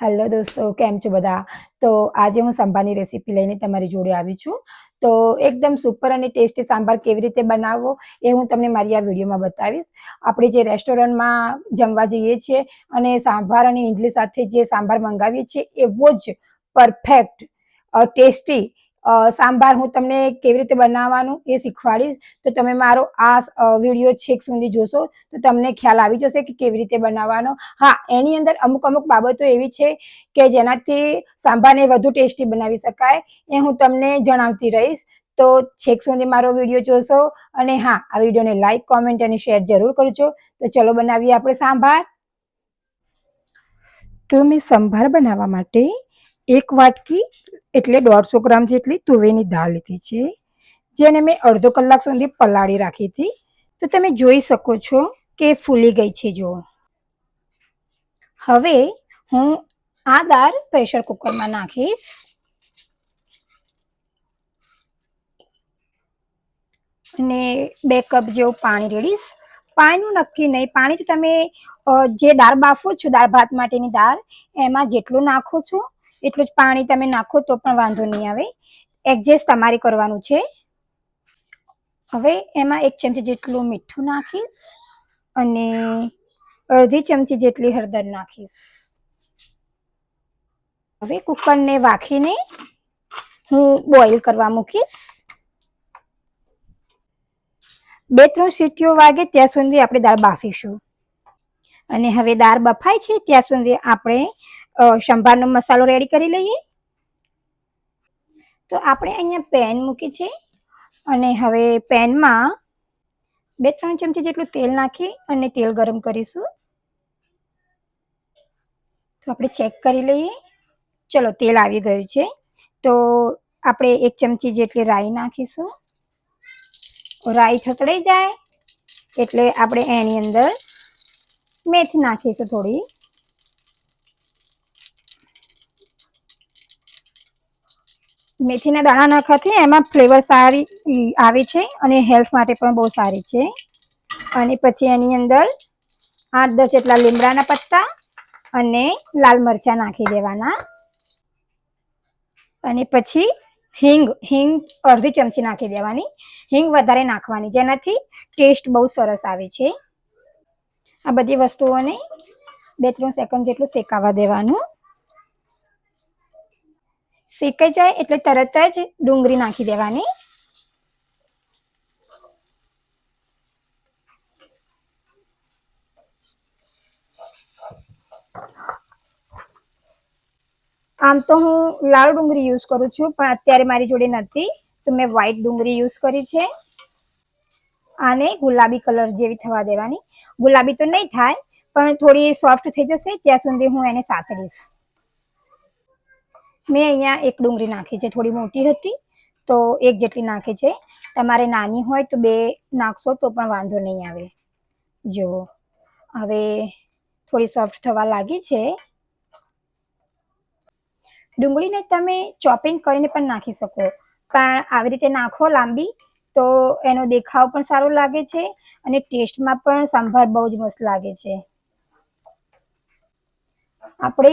Hello દોસ્તો, કેમ છો બધા? તો આજે હું સંભારની રેસીપી લઈને તમારી જોડે આવી છું. તો એકદમ સુપર અને ટેસ્ટી સાંભાર કેવી રીતે બનાવવો એ હું તમને મારી આ વિડીયોમાં બતાવીશ. આપણે જે રેસ્ટોરન્ટમાં જમવા જઈએ છીએ અને સાંભાર અને ઇડલી સાથે જે સાંભાર મંગાવીએ છીએ, એવો જ પરફેક્ટ ટેસ્ટી સાંભાર હું તમને કેવી રીતે બનાવવાનું એ શીખવાડીશ. તો તમે મારો આ વીડિયો છેક સુધી જોશો તો તમને ખ્યાલ આવી જશે કે કેવી રીતે બનાવવાનો. હા, એની અંદર અમુક અમુક બાબતો એવી છે કે જેનાથી સાંભારને વધુ ટેસ્ટી બનાવી શકાય એ હું તમને જણાવતી રહીશ. તો છેક સુધી મારો વીડિયો જોશો અને હા, આ વિડીયોને લાઈક કોમેન્ટ અને શેર જરૂર કરજો. તો ચલો બનાવીએ આપણે સાંભાર. તો મેં સંભાર બનાવવા માટે એક વાટકી એટલે દોઢસો ગ્રામ જેટલી તુવેરની દાળ લીધી છે. જેને મેં અડધો કલાક સુધી પલાળી રાખી હતી. તો તમે જોઈ શકો છો કે ફૂલી ગઈ છે જો હવે હું આ દાળ પ્રેશર કુકરમાં નાખીશ. અને બે કપ જેવું પાણી રેડીશ. પાણીનું નક્કી નહીં. પાણી તો તમે જે દાળ બાફો છો દાળ ભાત માટેની દાળ, એમાં જેટલું નાખો છો એટલું જ પાણી તમે નાખો તો પણ વાંધો નહીં આવે. એડજસ્ટ તમારે કરવાનું છે. હવે એમાં એક ચમચી જેટલું મીઠું નાખીશ અને અડધી ચમચી જેટલી હળદર નાખીશ. હવે કુકરને વાખીને હું બોઇલ કરવા મૂકીશ. બે ત્રણ સીટીઓ વાગે ત્યાં સુધી આપણે દાળ બાફીશું. અને હવે દાળ બફાય છે, ત્યાં સુધી આપણે સંભારનો મસાલો રેડી કરી લઈએ. તો આપણે અહીંયા પેન મૂકી છે. અને હવે પેનમાં બે ત્રણ ચમચી જેટલું તેલ નાખી અને તેલ ગરમ કરીશું. તો આપણે ચેક કરી લઈએ. ચલો, તેલ આવી ગયું છે. તો આપણે એક ચમચી જેટલી રાઈ નાખીશું. રાઈ થતડાઈ જાય એટલે આપણે એની અંદર મેથી નાખીશું થોડી. મેથીના દાણા નાખવાથી એમાં ફ્લેવર સારી આવે છે અને હેલ્થ માટે પણ બહુ સારી છે. અને પછી એની અંદર આઠ દસ જેટલા લીમડાના પત્તા અને લાલ મરચાં નાખી દેવાના. અને પછી હિંગ હિંગ અડધી ચમચી નાખી દેવાની. હિંગ વધારે નાખવાની, જેનાથી ટેસ્ટ બહુ સરસ આવે છે. આ બધી વસ્તુઓને બે ત્રણ સેકન્ડ જેટલું શેકાવા દેવાનું. શેકાઈ જાય એટલે તરત જ ડુંગળી નાખી દેવાની. આમ તો હું લાલ ડુંગળી યુઝ કરું છું, પણ અત્યારે મારી જોડે નથી, તો મેં વ્હાઈટ ડુંગળી યુઝ કરી છે. આને ગુલાબી કલર જેવી થવા દેવાની. ગુલાબી તો નહીં થાય, પણ થોડી સોફ્ટ થઈ જશે, ત્યાં સુધી હું એને સાતળીશ મેં અહીંયા એક ડુંગળી નાખી છે, થોડી મોટી હતી, તો એક જેટલી નાખી છે. તમારે નાની હોય તો બે નાખશો તો પણ વાંધો નહીં આવે. જો, હવે થોડી સોફ્ટ થવા લાગી છે. ડુંગળીને તમે ચોપિંગ કરીને પણ નાખી શકો, પણ આવી રીતે નાખો લાંબી, તો એનો દેખાવ પણ સારો લાગે છે અને ટેસ્ટમાં પણ સંભાર બહુ જ મસ્ત લાગે છે. આપણે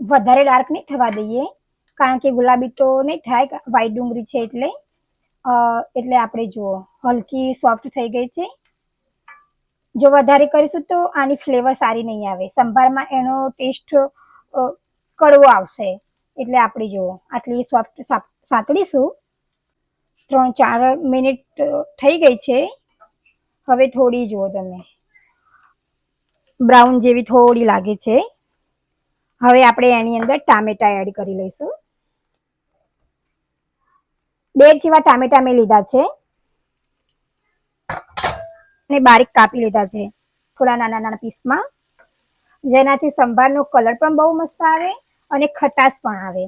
વધારે ડાર્ક નહીં થવા દઈએ. કારણ કે ગુલાબી તો નહીં થાય વ્હાઈટ ડુંગળી છે એટલે. એટલે આપણે જુઓ. હલકી સોફ્ટ થઈ ગઈ છે. જો વધારે કરીશું તો આની ફ્લેવર સારી નહીં આવે. સંભારમાં એનો ટેસ્ટ કડવો આવશે. એટલે આપણે જુઓ. આટલી સોફ્ટ સાતળીશું ત્રણ, ચાર મિનિટ થઈ ગઈ છે. હવે થોડી જુઓ તમે. બ્રાઉન જેવી થોડી લાગે છે. હવે આપણે એની અંદર ટામેટા એડ કરી લઈશું. બે જેવા ટામેટા મેં લીધા છે. અને બારીક કાપી લીધા છે થોડા નાના નાના પીસમાં. જેનાથી સંભારનો કલર પણ બહુ મસ્ત આવે અને ખટાશ પણ આવે.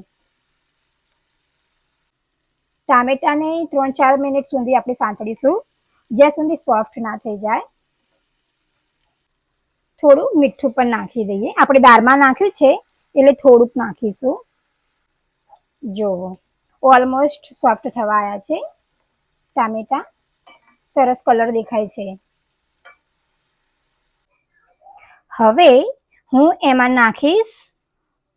ટામેટાને ત્રણ ચાર મિનિટ સુધી આપણે સાંતળીશું. જ્યાં સુધી સોફ્ટ ના થઈ જાય. થોડું મીઠું પણ નાખી દઈએ. આપણે દાળમાં નાખ્યું છે એટલે થોડુંક નાખીશું. જુઓ. ઓલમોસ્ટ સોફ્ટ થવા આવ્યા છે. ટામેટા. સરસ કલર દેખાય છે. હવે હું એમાં નાખીશ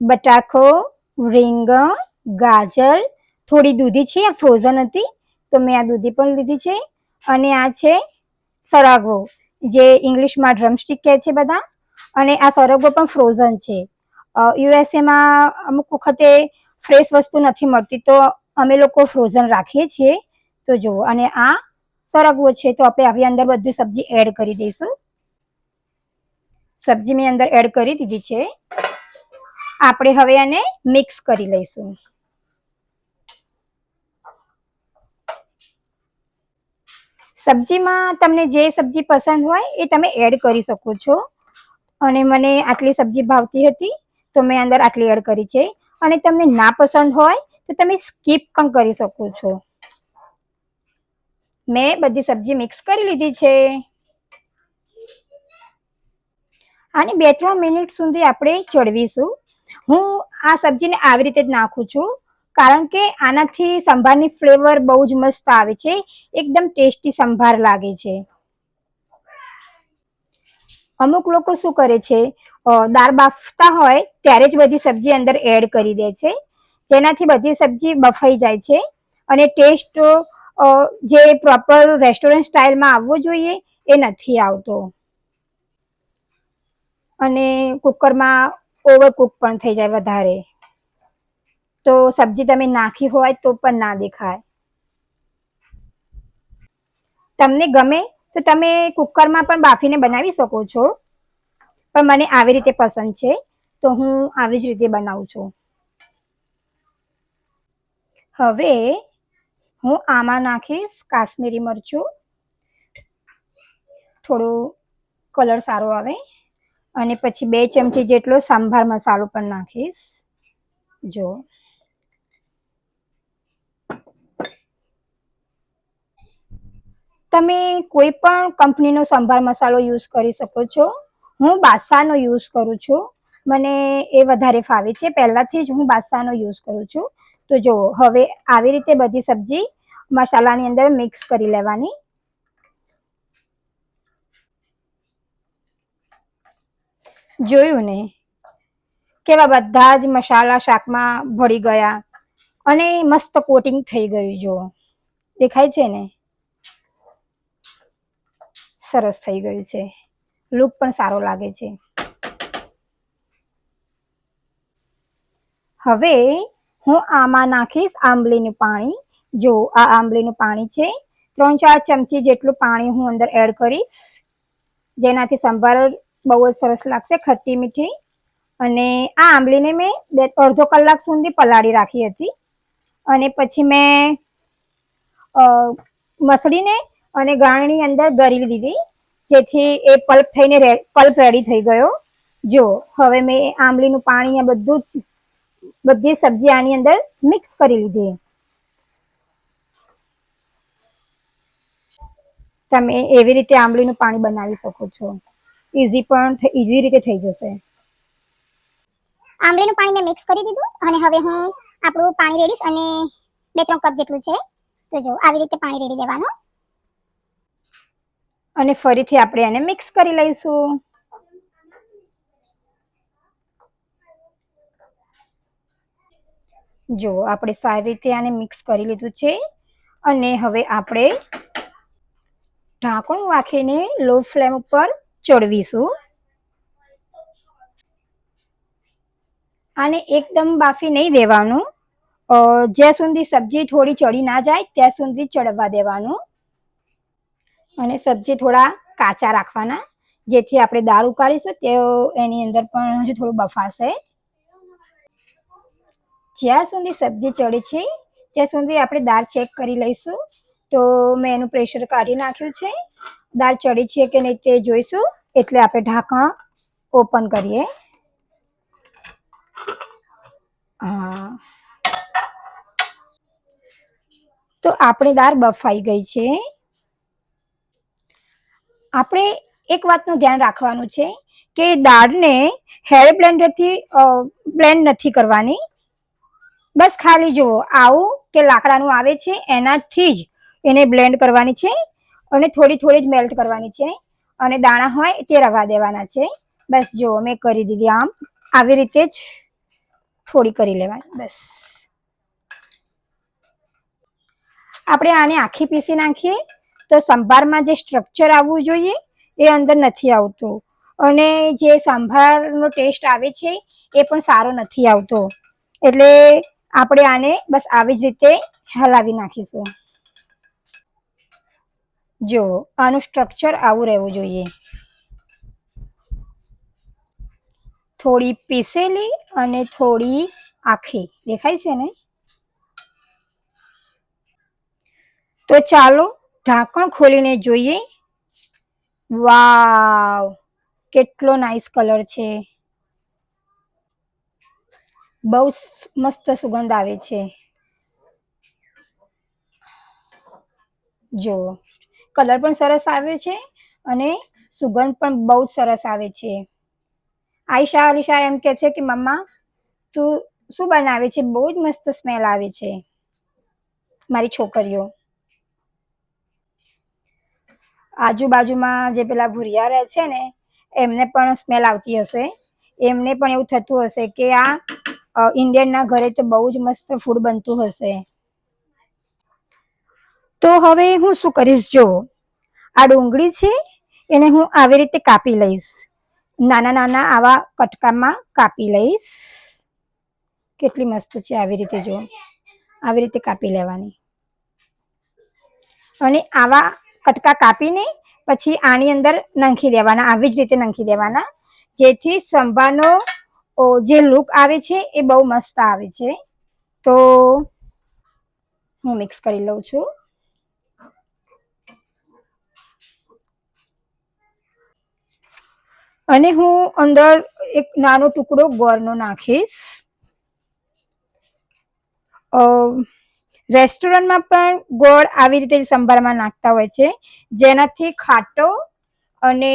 બટાકો રીંગણ ગાજર. થોડી દૂધી છે, આ ફ્રોઝન હતી, તો મેં આ દૂધી પણ લીધી છે. અને આ છે સરાગો જે ઇંગ્લિશમાં ડ્રમસ્ટિક કહે છે બધા. અને આ સરગવો પણ ફ્રોઝન છે. યુએસએમાં અમુક વખતે ફ્રેશ વસ્તુ નથી મળતી, તો અમે લોકો ફ્રોઝન રાખીએ છીએ. તો જુઓ, અને આ સરગવો છે, તો આપણે આવી અંદર બધું સબ્જી એડ કરી દઈશું. સબ્જી મેં અંદર એડ કરી દીધી છે. આપણે હવે આને મિક્સ કરી લઈશું. સબ્જીમાં તમને જે સબ્જી પસંદ હોય, એ તમે એડ કરી શકો છો. અને મને આટલી સબ્જી ભાવતી હતી, તો મેં અંદર આટલી એડ કરી છે. અને તમને ના પસંદ હોય, તો તમે સ્કીપ પણ કરી શકો છો. મેં બધી સબ્જી મિક્સ કરી લીધી છે. આને બે ત્રણ મિનિટ સુધી આપણે ચડવીશું. હું આ સબ્જીને આવી રીતે જ નાખું છું, કારણ કે આનાથી સંભારની ફ્લેવર બહુ જ મસ્ત આવે છે, એકદમ ટેસ્ટી સંભાર લાગે છે. અમુક લોકો શું કરે છે દાળ બાફતા હોય ત્યારે જ બધી સબ્જી અંદર એડ કરી દે છે. જેનાથી બધી સબ્જી બફાઈ જાય છે. અને ટેસ્ટ જે પ્રોપર રેસ્ટોરન્ટ સ્ટાઇલમાં આવવો જોઈએ એ નથી આવતો. અને કુકરમાં ઓવરકુક પણ થઈ જાય વધારે. તો સબ્જી તમે નાખી હોય તો પણ ના દેખાય. તમને ગમે તો તમે કુકરમાં પણ બાફીને બનાવી શકો છો. પણ મને આવી રીતે પસંદ છે, તો હું આવી જ રીતે બનાવું છું. હવે હું આમાં નાખીશ કાશ્મીરી મરચું. થોડું કલર સારો આવે. અને પછી બે ચમચી જેટલો સાંભાર મસાલો પણ નાખીશ. જો. તમે કોઈ પણ કંપનીનો સંભાર મસાલો યુઝ કરી શકો છો. હું બાદશાહનો યુઝ કરું છું. મને એ વધારે ફાવે છે. પહેલાંથી જ હું બાદશાહનો યુઝ કરું છું. તો જો, હવે આવી રીતે બધી સબ્જી મસાલાની અંદર મિક્સ કરી લેવાની. જોયું ને? કેવા બધા જ મસાલા શાકમાં ભળી ગયા. અને મસ્ત કોટિંગ થઈ ગયું, જો. દેખાય છે ને? સરસ થઈ ગયું છે. લુક પણ સારો લાગે છે. હવે હું આમાં નાખીશ આંબલીનું પાણી. જો આ આંબલીનું પાણી છે, ત્રણ ચાર ચમચી જેટલું પાણી હું અંદર એડ કરીશ. જેનાથી સંભાર બહુ જ સરસ લાગશે ખટ્ટી મીઠી. અને આ આંબલીને મેં બે અડધો કલાક સુધી પલાળી રાખી હતી. અને પછી મેં મસળીને અને ગાળણી અંદર ગરી દીધી જેથી એ પલ્પ થઈને પલ્પ રેડી થઈ ગયો. જો, હવે મેં આંબલીનું પાણી બધું જ, બધી સબ્જી આની અંદર મિક્સ કરી લીધી. તમે એવી રીતે આંબલીનું પાણી બનાવી શકો છો. ઈઝી પણ ઈઝી રીતે થઈ જશે. આંબલીનું પાણી મેં મિક્સ કરી દીધું અને હવે હું આપણું પાણી રેડીશ અને બે ત્રણ કપ જેટલું છે. તો જો, આવી રીતે પાણી રેડી દેવાનું. અને ફરીથી આપણે એને મિક્સ કરી લઈશું. જો, આપણે સારી રીતે આને મિક્સ કરી લીધું છે. અને હવે આપણે ઢાંકણું રાખીને લો ફ્લેમ ઉપર ચડવીશું. આને એકદમ બાફી નહીં દેવાનું. જ્યાં સુધી સબ્જી થોડી ચડી ના જાય, ત્યાં સુધી ચડવા દેવાનું. અને સબ્જી થોડા કાચા રાખવાના. જેથી આપણે દાળ ઉકાળીશું તે એની અંદર પણ હજુ થોડું બફાશે. જ્યાં સુધી સબ્જી ચડી છે, ત્યાં સુધી આપણે દાળ ચેક કરી લઈશું. તો મેં એનું પ્રેશર કાઢી નાખ્યું છે. દાળ ચડી છે કે નહીં તે જોઈશું. એટલે આપણે ઢાંકણ ઓપન કરીએ. હા. તો આપણી દાળ બફાઈ ગઈ છે. આપણે એક વાતનું ધ્યાન રાખવાનું છે કે દાળને હેર બ્લેન્ડરથી બ્લેન્ડ નથી કરવાની. બસ ખાલી જુઓ, આવું કે લાકડાનું આવે છે, એનાથી જ એને બ્લેન્ડ કરવાની છે અને થોડી થોડી જ મેલ્ટ કરવાની છે. અને દાણા હોય તે રવા દેવાના છે. બસ જુઓ, મેં કરી દીધી આમ. આવી રીતે જ થોડી કરી લેવાની, બસ. આપણે આને આખી પીસી નાખીએ. તો સંભારમાં જે સ્ટ્રક્ચર આવવું જોઈએ એ અંદર નથી આવતું. અને જે સંભારનો ટેસ્ટ આવે છે એ પણ સારો નથી આવતો. એટલે આપણે આને બસ આવી જ રીતે હલાવી નાખીશું. જો, આનું સ્ટ્રક્ચર આવું રહેવું જોઈએ. થોડી પીસેલી અને થોડી આખી. દેખાય છે ને? તો ચાલો ઢાંકણ ખોલીને જોઈએ. વાવ, કેટલો નાઈસ કલર છે. બહુ મસ્ત સુગંધ આવે છે. જો કલર પણ સરસ આવ્યો છે અને સુગંધ પણ બહુ સરસ આવે છે. આયશા, અલીશા એમ કે છે કે, મમ્મા, તું શું બનાવે છે? બહુ જ મસ્ત સ્મેલ આવે છે. મારી છોકરીઓ. આજુબાજુમાં જે પેલા ભૂરિયા રહે છે ને, એમને પણ સ્મેલ આવતી હશે. એમને પણ એવું થતું હશે કે આ ઇન્ડિયનના ઘરે તો બહુ જ મસ્ત ફૂડ બનતું હશે. તો હવે હું શું કરીશ? જો, આ ડુંગળી છે એને હું આવી રીતે કાપી લઈશ. નાના નાના આવા કટકામાં કાપી લઈશ. કેટલી મસ્ત છે આવી રીતે જો. આવી રીતે કાપી લેવાની. અને આવા કટકા કાપીને પછી આની અંદર નાખી દેવાના, આવી જ રીતે નાખી દેવાના. જેથી સંભારનો જે લુક આવે છે એ બહુ મસ્ત આવે છે. તો હું મિક્સ કરી લઉં છું. અને હું અંદર એક નાનો ટુકડો ગોળનો નાખીશ. રેસ્ટોરન્ટમાં પણ ગોળ આવી રીતે સંભારમાં નાખતા હોય છે. જેનાથી ખાટો અને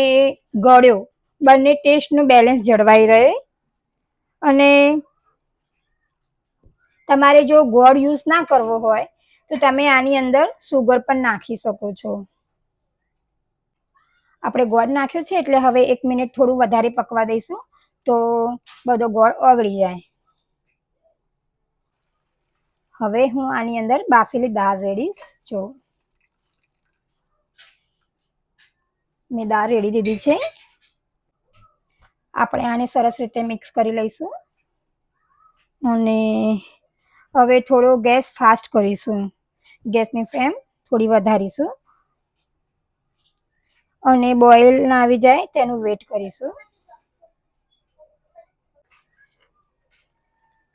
ગળ્યો બંને ટેસ્ટનું બેલેન્સ જળવાઈ રહે. અને તમારે જો ગોળ યુઝ ના કરવો હોય, તો તમે આની અંદર સુગર પણ નાખી શકો છો. આપણે ગોળ નાખ્યો છે, એટલે હવે એક મિનિટ થોડું વધારે પકવા દઈશું, તો બધો ગોળ ઓગળી જાય. હવે હું આની અંદર બાફેલી દાળ રેડીશ જો. મેં દાળ રેડી દીધી છે. આપણે આને સરસ રીતે મિક્સ કરી લઈશું. અને હવે થોડો ગેસ ફાસ્ટ કરીશું. ગેસની ફ્લેમ થોડી વધારીશું. અને બોઇલ ના આવી જાય તેનું વેટ કરીશું.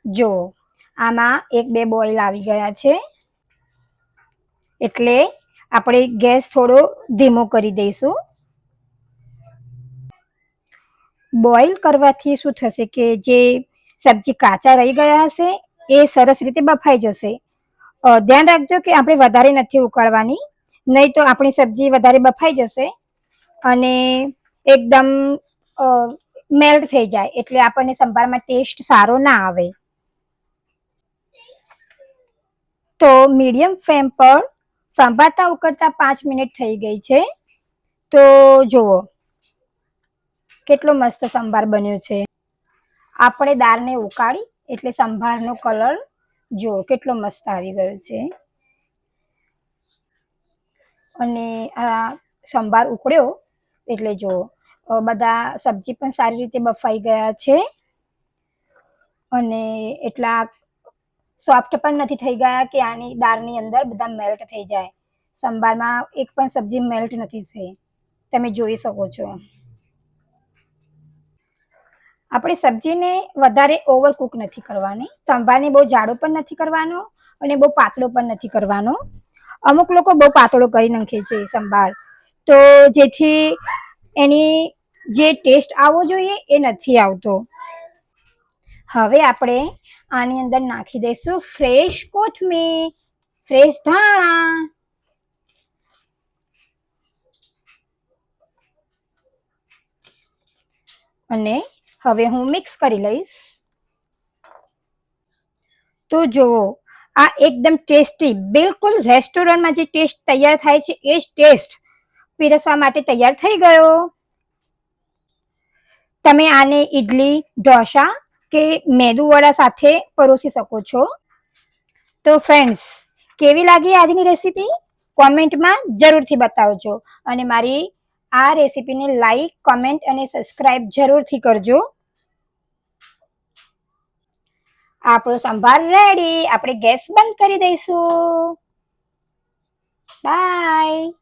જો આમાં એક બે બોઇલ આવી ગયા છે. એટલે આપણે ગેસ થોડો ધીમો કરી દઈશું. બોઇલ કરવાથી શું થશે કે જે સબ્જી કાચા રહી ગયા હશે, એ સરસ રીતે બફાઈ જશે. ધ્યાન રાખજો કે આપણે વધારે નથી ઉકાળવાની, નહીં તો આપણી સબ્જી વધારે બફાઈ જશે અને એકદમ મેલ્ટ થઈ જાય, એટલે આપણને સંભારમાં ટેસ્ટ સારો ના આવે. તો મીડિયમ ફ્લેમ પર સંભાળતા ઉકળતા પાંચ મિનિટ થઈ ગઈ છે. તો જુઓ, કેટલો મસ્ત સંભાર બન્યો છે. આપણે દાળને ઉકાળી, એટલે સંભારનો કલર જુઓ, કેટલો મસ્ત આવી ગયો છે. અને આ સંભાર ઉકળ્યો, એટલે જુઓ બધા સબ્જી પણ સારી રીતે બફાઈ ગયા છે. અને એટલા સોફ્ટ પણ નથી થઈ ગયા કે આની દાળની અંદર બધા મેલ્ટ થઈ જાય. સંભારમાં એક પણ સબ્જી મેલ્ટ નથી થઈ. તમે જોઈ શકો છો. આપણે સબ્જીને વધારે ઓવરકુક નથી કરવાની. સંભારને બહુ જાડો પણ નથી કરવાનો અને બહુ પાતળો પણ નથી કરવાનો. અમુક લોકો બહુ પાતળો કરી નાખે છે સંભાર. તો જેથી એની જે ટેસ્ટ આવવો જોઈએ એ નથી આવતો. હવે આપણે આની અંદર નાખી દઈશું ફ્રેશ કોથમીર, ફ્રેશ ધાણા. અને હવે હું મિક્સ કરી લઈશ. તો જુઓ, આ એકદમ ટેસ્ટી, બિલકુલ રેસ્ટોરન્ટમાં જે ટેસ્ટ તૈયાર થાય છે, એ જ ટેસ્ટ પીરસવા માટે તૈયાર થઈ ગયો. તમે આને ઈડલી, ઢોસા કે મેદુવડા સાથે પરોસી શકો છો. તો ફ્રેન્ડ્સ કેવી લાગી આજની રેસીપી કોમેન્ટમાં જરૂરથી બતાવજો. અને મારી આ રેસીપીને લાઈક કોમેન્ટ અને સબસ્ક્રાઈબ જરૂરથી કરજો. આપણો સંભાર રેડી આપણે ગેસ બંધ કરી દઈશું. બાય